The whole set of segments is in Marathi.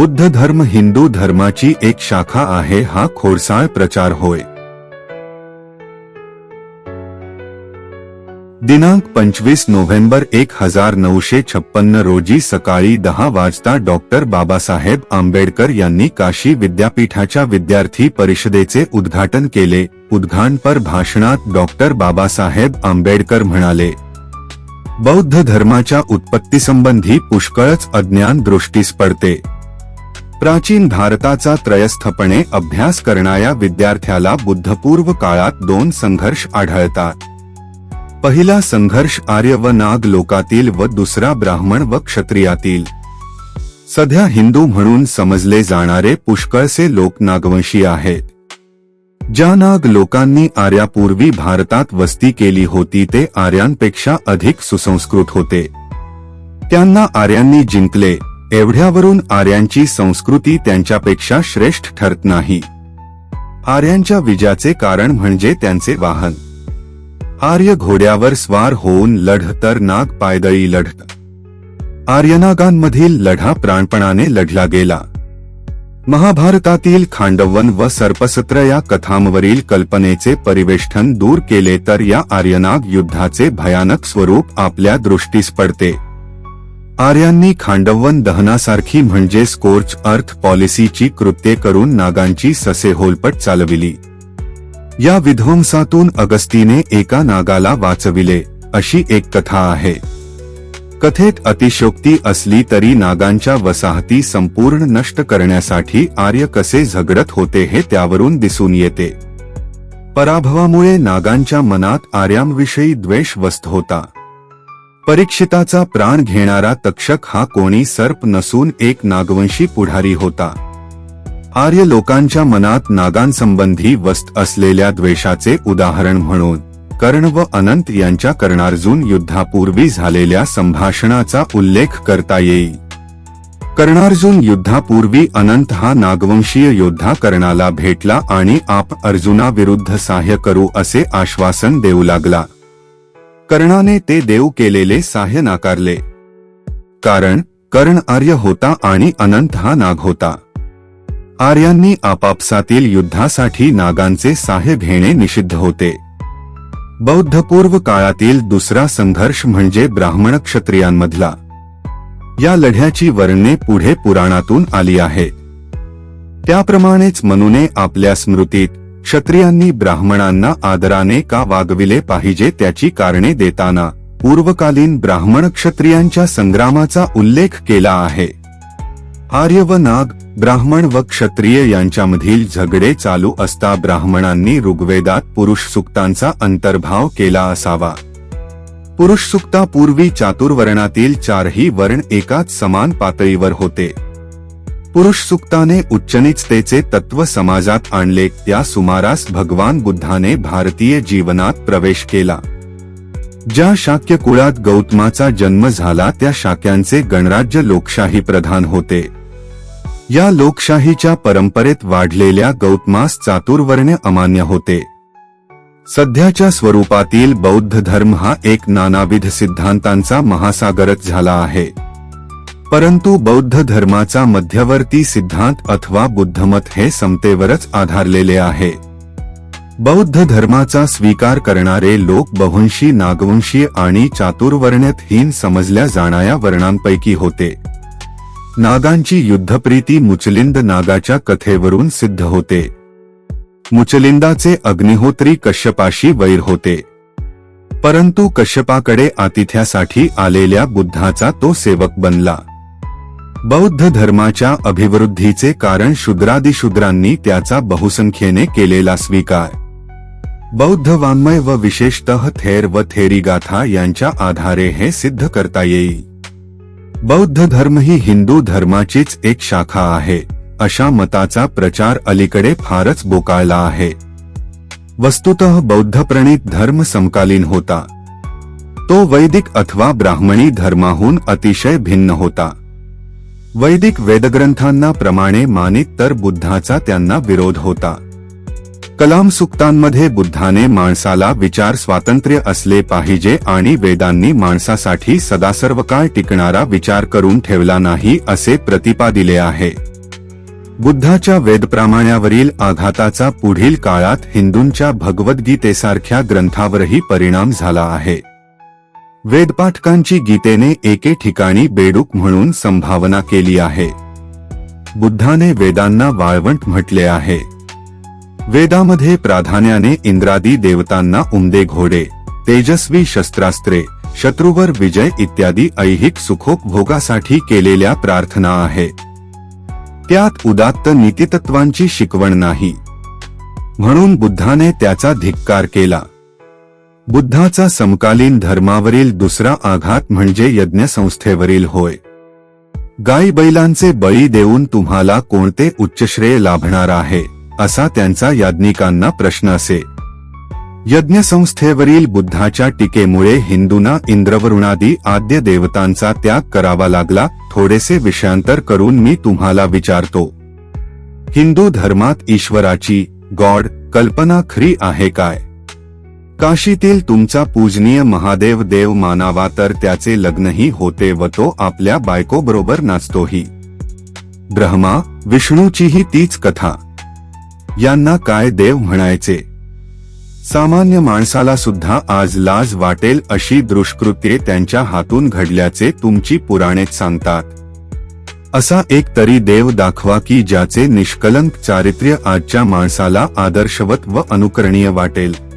बुद्ध धर्म हिंदू धर्माची एक शाखा आहे हा खोडसाळ प्रचार होय. दिनांक पंचवीस नोव्हेंबर एक हजार नऊशे छप्पन्न रोजी सकाळी दहा वाजता डॉक्टर बाबासाहेब आंबेडकर यांनी काशी विद्यापीठाच्या विद्यार्थी परिषदेचे उद्घाटन केले. उद्घाटनपर भाषणात डॉक्टर बाबासाहेब आंबेडकर म्हणाले बौद्ध धर्माच्या उत्पत्तीसंबंधी पुष्कळच अज्ञान दृष्टीस पडते. प्राचीन भारताचा त्रयस्थपणे अभ्यास करणाऱ्या विद्यार्थ्याला बुद्धपूर्व काळात दोन संघर्ष आढळतात. पहिला संघर्ष आर्य व नाग लोकातील व दुसरा ब्राह्मण व क्षत्रियातील. सध्या हिंदू म्हणून समजले जाणारे पुष्कळसे लोक नागवंशी आहेत. ज्या नाग लोकांनी आर्यापूर्वी भारतात वस्ती केली होती ते आर्यांपेक्षा अधिक सुसंस्कृत होते. त्यांना आर्यांनी जिंकले. एवढ्यावरून आर्यांची संस्कृती त्यांच्यापेक्षा श्रेष्ठ ठरत नाही. आर्यांच्या विजयाचे कारण म्हणजे त्यांचे वाहन. आर्य घोड्यावर स्वार होऊन लढ तर नाग पायदळी लढत. आर्यनागांमधील लढा प्राणपणाने लढला गेला. महाभारतातील खांडवन व सर्पसत्र या कथांवरील कल्पनेचे परिवेष्टन दूर केले तर या आर्यनाग युद्धाचे भयानक स्वरूप आपल्या दृष्टीस पडते. आर्यांनी खांडवन दहनासारखी म्हणजे स्कोर्च अर्थ पॉलिसीची कृत्ये करून नागांची ससे होलपट चालविली. या विध्वंसातून अगस्तीने एका नागाला वाचविले अशी एक कथा आहे. कथेत अतिशोक्ती असली तरी नागांच्या वसाहती संपूर्ण नष्ट करण्यासाठी आर्य कसे झगडत होते हे त्यावरून दिसून येते. पराभवामुळे नागांच्या मनात आर्यांविषयी द्वेष वस्त होता. परीक्षिताचा प्राण घेणारा तक्षक हा कोणी सर्प नसून एक नागवंशी पुढारी होता. आर्य लोकांच्या मनात नागांसंबंधी वस्त असलेल्या द्वेषाचे उदाहरण म्हणून कर्ण व अनंत यांच्या कर्णार्जुन युद्धापूर्वी झालेल्या संभाषणाचा उल्लेख करता येईल. कर्णार्जुन युद्धापूर्वी अनंत हा नागवंशीय योद्धा कर्णाला भेटला आणि आप अर्जुनाविरुद्ध सहाय्य करू असे आश्वासन देऊ लागला. कर्णाने ते देऊ केलेले सहाय्य नाकारले. कारण कर्ण आर्य होता आणि अनंत हा नाग होता. आर्यांनी आपापसातील युद्धासाठी नागांचे सहाय्य घेणे निषिद्ध होते. बौद्धपूर्व काळातील दुसरा संघर्ष म्हणजे ब्राह्मण क्षत्रियांमधला. या लढ्याची वर्णने पुढे पुराणातून आली आहेत त्याप्रमाणेच मनुने आपल्या स्मृतीत क्षत्रियांनी ब्राह्मणांना आदराने का वागविले पाहिजे त्याची कारणे देताना पूर्वकालीन ब्राह्मण क्षत्रियांच्या संग्रामाचा उल्लेख केला आहे. आर्य व नाग ब्राह्मण व क्षत्रिय यांच्यामधील झगडे चालू असता ब्राह्मणांनी ऋग्वेदात पुरुष सुक्तांचा अंतर्भाव केला असावा. पुरुष सुक्तापूर्वी चातुर्वर्णातील चारही वर्ण एकाच समान पातळीवर होते. पुरुष सुक्ताने उच्चनीचतेचे तत्व समाजात आणले त्या सुमारास भगवान बुद्धाने भारतीय जीवनात प्रवेश केला. ज्या शाक्य कुळात गौतमाचा जन्म झाला त्या शाक्यांचे गणराज्य लोकशाही प्रधान होते. या लोकशाहीच्या परंपरेत वाढलेल्या गौतमास चातुर्वर्ण्य अमान्य होते. सध्याच्या स्वरूपातील बौद्ध धर्म हा एक नानाविध सिद्धांतांचा महासागरच झाला आहे. परंतु बौद्ध धर्माचा मध्यवर्ती सिद्धांत अथवा बुद्धमत हे समतेवरच आधारलेले आहे. बौद्ध धर्माचा स्वीकार करणारे लोक बहुंशी नागवंशी आणि चातुर्वर्ण्यातहीन समजल्या जाणाऱ्या वर्णांपैकी होते. नागांची युद्धप्रीती मुचलिंद नागाच्या कथेवरून सिद्ध होते. मुचलिंदाचे अग्निहोत्री कश्यपाशी वैर होते. परंतु कश्यपाकडे आतिथ्यासाठी आलेल्या बुद्धाचा तो सेवक बनला. बौद्ध धर्माच्या अभिवृद्धीचे कारण शूद्रादिशूद्रांनी त्याचा बहुसंख्येने केलेला स्वीकार. बौद्ध वाङ्मय व विशेषतः थेर व थेरी गाथा यांच्या आधारे हे सिद्ध करता येईल. बौद्ध धर्म ही हिंदू धर्माचीच एक शाखा आहे अशा मताचा प्रचार अलीकडे फारच बोकाळला आहे. वस्तुतः बौद्ध प्रणित धर्म समकालीन होता. तो वैदिक अथवा ब्राह्मणी धर्माहून अतिशय भिन्न होता. वैदिक वेदग्रंथांना प्रमाणे मानित तर बुद्धाचा त्यांना विरोध होता. कलाम सुक्तांमध्ये बुद्धाने माणसाला विचार स्वातंत्र्य असले पाहिजे आणि वेदांनी माणसासाठी सदासर्वकाळ काळ टिकणारा विचार करून ठेवला नाही असे प्रतिपादिले आहे. बुद्धाच्या वेदप्रामाण्यावरील आघाताचा पुढील काळात हिंदूंच्या भगवद्गीतेसारख्या ग्रंथावरही परिणाम झाला आहे. वेदपाठकांची गीतेने एके ठिकाणी बेडूक म्हणून संभावना केली आहे. बुद्धाने वेदांना वाळवंट म्हटले आहे. वेदामध्ये प्राधान्याने इंद्रादी देवतांना उमदे घोडे तेजस्वी शस्त्रास्त्रे शत्रूवर विजय इत्यादी ऐहिक सुखोपभोगासाठी केलेल्या प्रार्थना आहे. त्यात उदात्त नीतितत्वांची शिकवण नाही. म्हणून बुद्धाने त्याचा धिक्कार केला. बुद्धाचा समकालीन धर्मावरील दुसरा आघात म्हणजे यज्ञसंस्थेवरील होय. गाई बैलांचे बळी देऊन तुम्हाला कोणते उच्चश्रेय लाभणार आहे असा त्यांचा याज्ञिकांना प्रश्न असे. यज्ञसंस्थेवरील बुद्धाच्या टीकेमुळे हिंदूंना इंद्रवरुणादी आद्य देवतांचा त्याग करावा लागला थोडेसे विषयांतर करून मी तुम्हाला विचारतो. हिंदू धर्मात ईश्वराची गॉड कल्पना खरी आहे काय? काशीतील तुमचा पूजनीय महादेव देव मानावा तर त्याचे लग्नही होते व तो आपल्या बायकोबरोबर नाचतोही. ब्रह्मा विष्णूचीही तीच कथा. यांना काय देव म्हणायचे? सामान्य माणसाला सुद्धा आज लाज वाटेल अशी दुष्कृत्ये त्यांच्या हातून घडल्याचे तुमची पुराणेच सांगतात. असा एक तरी देव दाखवा की ज्याचे निष्कलंक चारित्र्य आजच्या माणसाला आदर्शवत व अनुकरणीय वाटेल.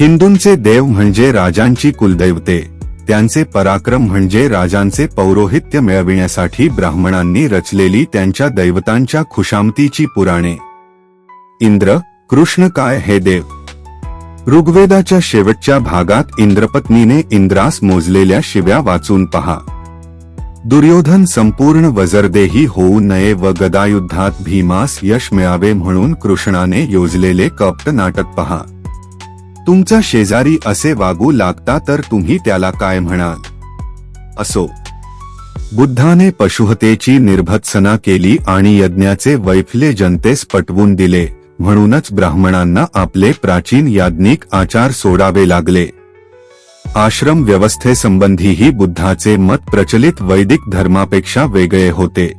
हिंदूंचे देव म्हणजे राजांची कुलदैवते. त्यांचे पराक्रम म्हणजे राजांचे पौरोहित्य मिळविण्यासाठी ब्राह्मणांनी रचलेली त्यांच्या दैवतांच्या खुशामतीची पुराणे. इंद्र कृष्ण काय हे देव? ऋग्वेदाच्या शेवटच्या भागात इंद्रपत्नीने इंद्रास मोजलेल्या शिव्या वाचून पहा. दुर्योधन संपूर्ण वजरदेही होऊ नये व गदायुद्धात भीमास यश मिळावे म्हणून कृष्णाने योजलेले कप्त नाटक पहा. तुमचा शेजारी असे वागू लागता तर तुम्ही त्याला काय म्हणाल? असो. बुद्धाने पशुहतेची निर्भत्सना केली आणि यज्ञाचे वैफल्य जनतेस पटवून दिले म्हणूनच ब्राह्मणांना आपले प्राचीन याज्ञिक आचार सोडावे लागले. आश्रम व्यवस्थेसंबंधीही बुद्धाचे मत प्रचलित वैदिक धर्मापेक्षा वेगळे होते.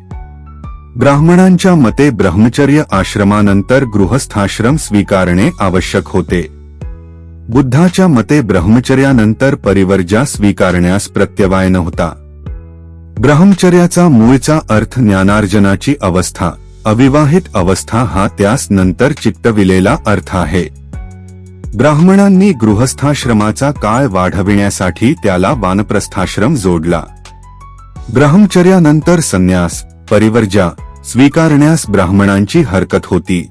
ब्राह्मणांच्या मते ब्रह्मचर्य आश्रमानंतर गृहस्थाश्रम स्वीकारणे आवश्यक होते. बुद्धाच्या मते ब्रह्मचर्यानंतर परिवर्जा स्वीकारण्यास प्रत्यवाय नव्हता ब्रह्मचर्याचा मूळचा अर्थ ज्ञानार्जनाची अवस्था अविवाहित अवस्था हा त्यास नंतर चित्तविलेला अर्थ आहे. ब्राह्मणांनी गृहस्थाश्रमाचा काळ वाढविण्यासाठी त्याला वानप्रस्थाश्रम जोडला. ब्रह्मचर्यानंतर संन्यास परिवर्जा स्वीकारण्यास ब्राह्मणांची हरकत होती.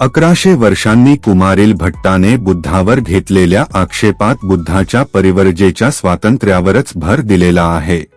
अकराशे वर्षांनी कुमारील भट्टाने बुद्धावर घेतलेल्या आक्षेपात बुद्धाच्या परिवर्जेच्या स्वातंत्र्यावरच भर दिलेला आहे.